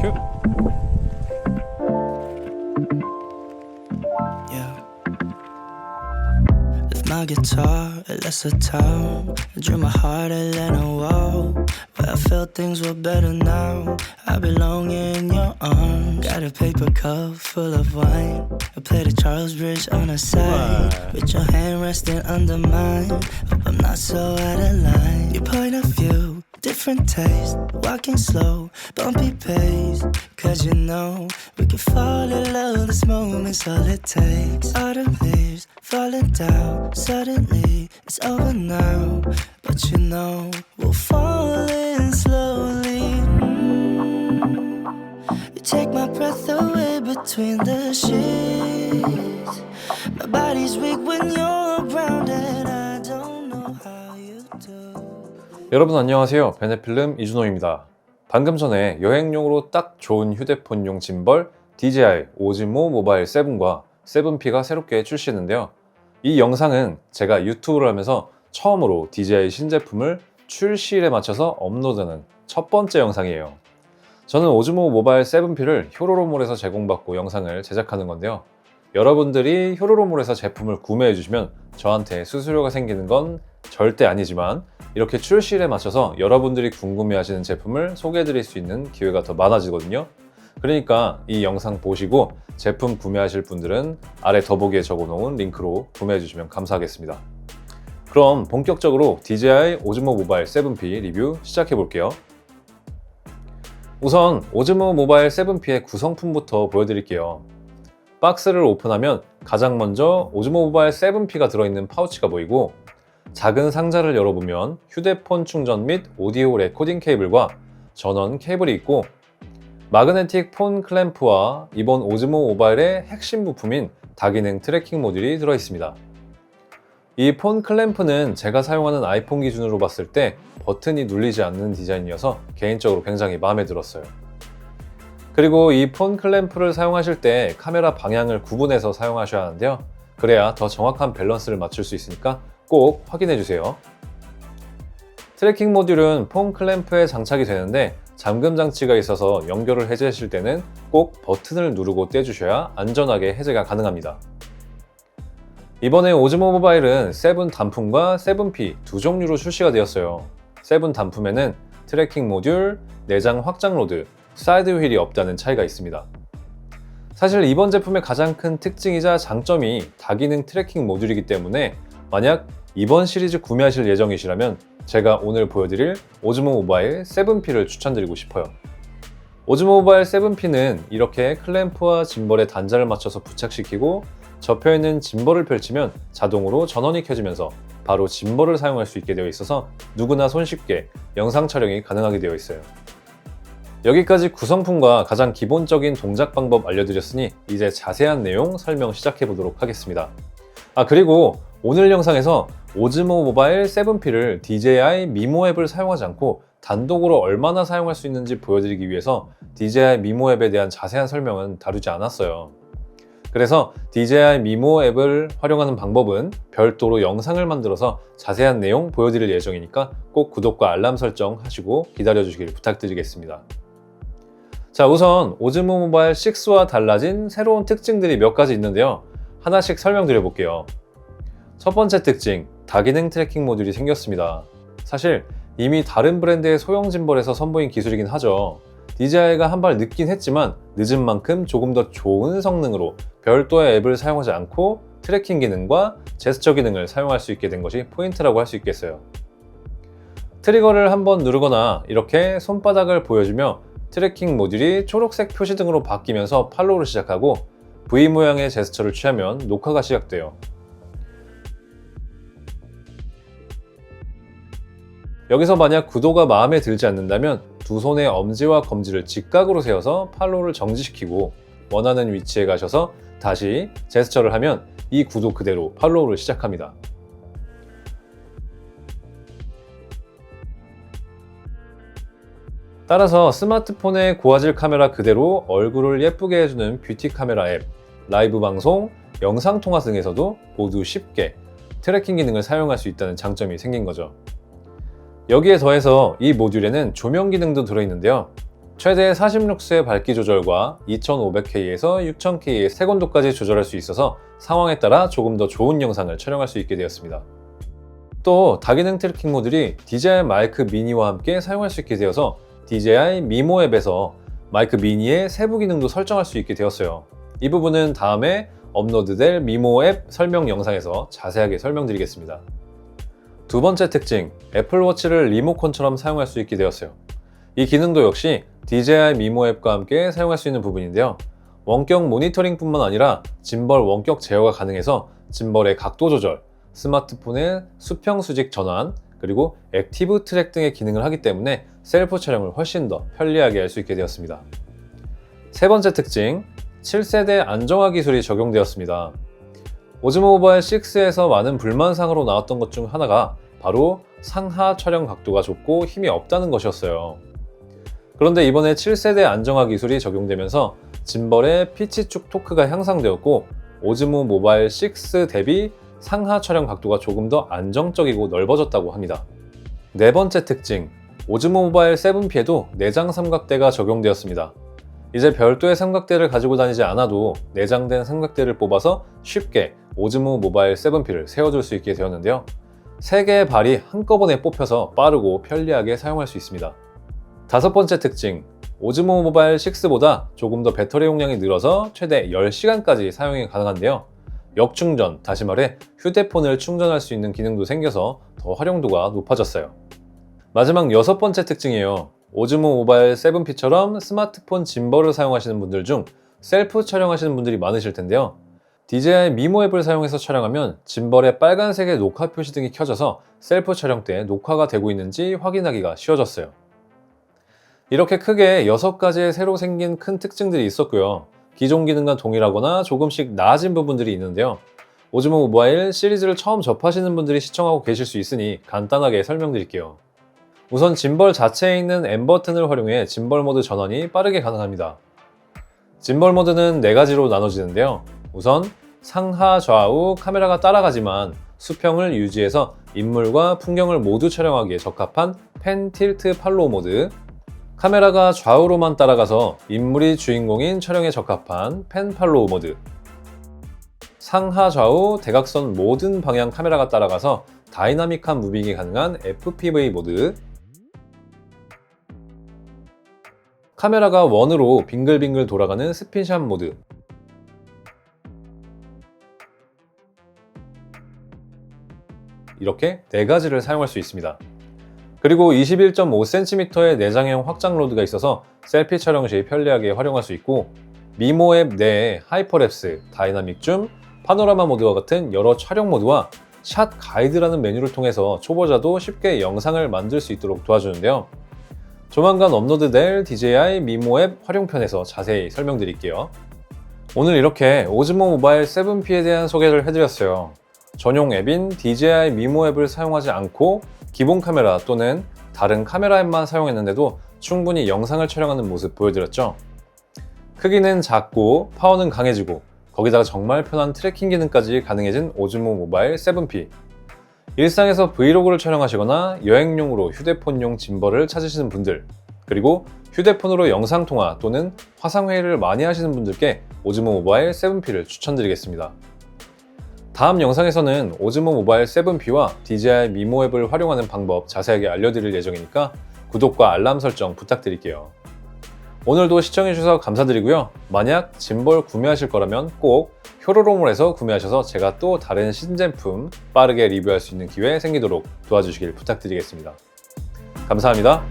휴. Yeah. Left my guitar at Lesser Town. I drew my heart at Leno Wall. But I felt things were better now. I belong in your arms. Got a paper cup full of wine. I played the Charles Bridge on the side. With your hand resting under mine. Hope I'm not so out of line. Your point of view. Different taste, walking slow, bumpy pace. Cause you know we can fall in love, this moment's all it takes. Autumn leaves falling down, suddenly it's over now. But you know we'll fall in slowly. Mm. You take my breath away between the sheets. My body's weak when you're 여러분 안녕하세요. 베네필름 이준호입니다. 방금 전에 여행용으로 딱 좋은 휴대폰용 짐벌 DJI 오즈모 모바일 7과 7P가 새롭게 출시했는데요. 이 영상은 제가 유튜브를 하면서 처음으로 DJI 신제품을 출시일에 맞춰서 업로드하는 첫 번째 영상이에요. 저는 오즈모 모바일 7P를 효로로몰에서 제공받고 영상을 제작하는 건데요. 여러분들이 효로로몰에서 제품을 구매해 주시면 저한테 수수료가 생기는 건 절대 아니지만 이렇게 출시일에 맞춰서 여러분들이 궁금해하시는 제품을 소개해 드릴 수 있는 기회가 더 많아지거든요. 그러니까 이 영상 보시고 제품 구매하실 분들은 아래 더보기에 적어 놓은 링크로 구매해 주시면 감사하겠습니다. 그럼 본격적으로 DJI 오즈모 모바일 7P 리뷰 시작해 볼게요. 우선 오즈모 모바일 7P의 구성품부터 보여드릴게요. 박스를 오픈하면 가장 먼저 오즈모 모바일 7P가 들어있는 파우치가 보이고 작은 상자를 열어보면 휴대폰 충전 및 오디오 레코딩 케이블과 전원 케이블이 있고 마그네틱 폰 클램프와 이번 오즈모 모바일의 핵심 부품인 다기능 트래킹 모듈이 들어있습니다. 이 폰 클램프는 제가 사용하는 아이폰 기준으로 봤을 때 버튼이 눌리지 않는 디자인이어서 개인적으로 굉장히 마음에 들었어요. 그리고 이 폰 클램프를 사용하실 때 카메라 방향을 구분해서 사용하셔야 하는데요. 그래야 더 정확한 밸런스를 맞출 수 있으니까 꼭 확인해 주세요. 트래킹 모듈은 폰 클램프에 장착이 되는데 잠금 장치가 있어서 연결을 해제하실 때는 꼭 버튼을 누르고 떼주셔야 안전하게 해제가 가능합니다. 이번에 오즈모 모바일은 세븐 단품과 세븐P 두 종류로 출시가 되었어요. 세븐 단품에는 트래킹 모듈, 내장 확장 로드, 사이드 휠이 없다는 차이가 있습니다. 사실 이번 제품의 가장 큰 특징이자 장점이 다기능 트래킹 모듈이기 때문에 만약 이번 시리즈 구매하실 예정이시라면 제가 오늘 보여드릴 오즈모 모바일 7P를 추천드리고 싶어요. 오즈모 모바일 7P는 이렇게 클램프와 짐벌에 단자를 맞춰서 부착시키고 접혀있는 짐벌을 펼치면 자동으로 전원이 켜지면서 바로 짐벌을 사용할 수 있게 되어 있어서 누구나 손쉽게 영상 촬영이 가능하게 되어 있어요. 여기까지 구성품과 가장 기본적인 동작 방법 알려드렸으니 이제 자세한 내용 설명 시작해 보도록 하겠습니다. 아 그리고 오늘 영상에서 오즈모 모바일 7P를 DJI 미모 앱을 사용하지 않고 단독으로 얼마나 사용할 수 있는지 보여드리기 위해서 DJI 미모 앱에 대한 자세한 설명은 다루지 않았어요. 그래서 DJI 미모 앱을 활용하는 방법은 별도로 영상을 만들어서 자세한 내용 보여드릴 예정이니까 꼭 구독과 알람 설정 하시고 기다려주시길 부탁드리겠습니다. 자, 우선 오즈모 모바일 6와 달라진 새로운 특징들이 몇 가지 있는데요. 하나씩 설명드려 볼게요. 첫 번째 특징, 다기능 트래킹 모듈이 생겼습니다. 사실 이미 다른 브랜드의 소형 짐벌에서 선보인 기술이긴 하죠. DJI가 한 발 늦긴 했지만 늦은 만큼 조금 더 좋은 성능으로 별도의 앱을 사용하지 않고 트래킹 기능과 제스처 기능을 사용할 수 있게 된 것이 포인트라고 할 수 있겠어요. 트리거를 한번 누르거나 이렇게 손바닥을 보여주며 트래킹 모듈이 초록색 표시 등으로 바뀌면서 팔로우를 시작하고 V 모양의 제스처를 취하면 녹화가 시작돼요. 여기서 만약 구도가 마음에 들지 않는다면 두 손의 엄지와 검지를 직각으로 세워서 팔로우를 정지시키고 원하는 위치에 가셔서 다시 제스처를 하면 이 구도 그대로 팔로우를 시작합니다. 따라서 스마트폰의 고화질 카메라 그대로 얼굴을 예쁘게 해주는 뷰티 카메라 앱, 라이브 방송, 영상 통화 등에서도 모두 쉽게 트래킹 기능을 사용할 수 있다는 장점이 생긴 거죠. 여기에 더해서 이 모듈에는 조명 기능도 들어있는데요. 최대 46수의 밝기 조절과 2500K에서 6000K의 색온도까지 조절할 수 있어서 상황에 따라 조금 더 좋은 영상을 촬영할 수 있게 되었습니다. 또 다기능 트래킹 모듈이 DJI 마이크 미니와 함께 사용할 수 있게 되어서 DJI 미모 앱에서 마이크 미니의 세부 기능도 설정할 수 있게 되었어요. 이 부분은 다음에 업로드될 미모 앱 설명 영상에서 자세하게 설명드리겠습니다. 두 번째 특징, 애플워치를 리모컨처럼 사용할 수 있게 되었어요. 이 기능도 역시 DJI 미모 앱과 함께 사용할 수 있는 부분인데요. 원격 모니터링뿐만 아니라 짐벌 원격 제어가 가능해서 짐벌의 각도 조절, 스마트폰의 수평 수직 전환, 그리고 액티브 트랙 등의 기능을 하기 때문에 셀프 촬영을 훨씬 더 편리하게 할 수 있게 되었습니다. 세 번째 특징, 7세대 안정화 기술이 적용되었습니다. 오즈모 모바일 6에서 많은 불만사항으로 나왔던 것 중 하나가 바로 상하 촬영 각도가 좁고 힘이 없다는 것이었어요. 그런데 이번에 7세대 안정화 기술이 적용되면서 짐벌의 피치축 토크가 향상되었고 오즈모 모바일 6 대비 상하 촬영 각도가 조금 더 안정적이고 넓어졌다고 합니다. 네 번째 특징, 오즈모 모바일 7P에도 내장 삼각대가 적용되었습니다. 이제 별도의 삼각대를 가지고 다니지 않아도 내장된 삼각대를 뽑아서 쉽게 오즈모 모바일 7P를 세워줄 수 있게 되었는데요. 세 개의 발이 한꺼번에 뽑혀서 빠르고 편리하게 사용할 수 있습니다. 다섯 번째 특징, 오즈모 모바일 6보다 조금 더 배터리 용량이 늘어서 최대 10시간까지 사용이 가능한데요. 역충전, 다시 말해 휴대폰을 충전할 수 있는 기능도 생겨서 더 활용도가 높아졌어요. 마지막 여섯 번째 특징이에요. 오즈모 모바일 7P처럼 스마트폰 짐벌을 사용하시는 분들 중 셀프 촬영하시는 분들이 많으실 텐데요. DJI 미모 앱을 사용해서 촬영하면 짐벌의 빨간색의 녹화 표시 등이 켜져서 셀프 촬영 때 녹화가 되고 있는지 확인하기가 쉬워졌어요. 이렇게 크게 6가지의 새로 생긴 큰 특징들이 있었고요. 기존 기능과 동일하거나 조금씩 나아진 부분들이 있는데요. 오즈모 모바일 시리즈를 처음 접하시는 분들이 시청하고 계실 수 있으니 간단하게 설명드릴게요. 우선 짐벌 자체에 있는 M 버튼을 활용해 짐벌 모드 전환이 빠르게 가능합니다. 짐벌 모드는 4가지로 나눠지는데요. 우선 상하 좌우 카메라가 따라가지만 수평을 유지해서 인물과 풍경을 모두 촬영하기에 적합한 펜 틸트 팔로우 모드 카메라가 좌우로만 따라가서 인물이 주인공인 촬영에 적합한 펜 팔로우 모드 상하 좌우 대각선 모든 방향 카메라가 따라가서 다이나믹한 무빙이 가능한 FPV 모드 카메라가 원으로 빙글빙글 돌아가는 스핀샷 모드 이렇게 네 가지를 사용할 수 있습니다. 그리고 21.5cm의 내장형 확장 로드가 있어서 셀피 촬영 시 편리하게 활용할 수 있고 미모 앱 내에 하이퍼랩스, 다이나믹 줌, 파노라마 모드와 같은 여러 촬영 모드와 샷 가이드라는 메뉴를 통해서 초보자도 쉽게 영상을 만들 수 있도록 도와주는데요. 조만간 업로드될 DJI 미모 앱 활용편에서 자세히 설명드릴게요. 오늘 이렇게 오즈모 모바일 7P에 대한 소개를 해드렸어요. 전용 앱인 DJI 미모 앱을 사용하지 않고 기본 카메라 또는 다른 카메라 앱만 사용했는데도 충분히 영상을 촬영하는 모습 보여드렸죠. 크기는 작고 파워는 강해지고 거기다가 정말 편한 트래킹 기능까지 가능해진 오즈모 모바일 7P. 일상에서 브이로그를 촬영하시거나 여행용으로 휴대폰용 짐벌을 찾으시는 분들, 그리고 휴대폰으로 영상통화 또는 화상회의를 많이 하시는 분들께 오즈모 모바일 7P를 추천드리겠습니다. 다음 영상에서는 오즈모 모바일 7P와 DJI 미모 앱을 활용하는 방법 자세하게 알려드릴 예정이니까 구독과 알람 설정 부탁드릴게요. 오늘도 시청해주셔서 감사드리고요. 만약 짐벌 구매하실 거라면 꼭 효로롬을해서 구매하셔서 제가 또 다른 신제품 빠르게 리뷰할 수 있는 기회 생기도록 도와주시길 부탁드리겠습니다. 감사합니다.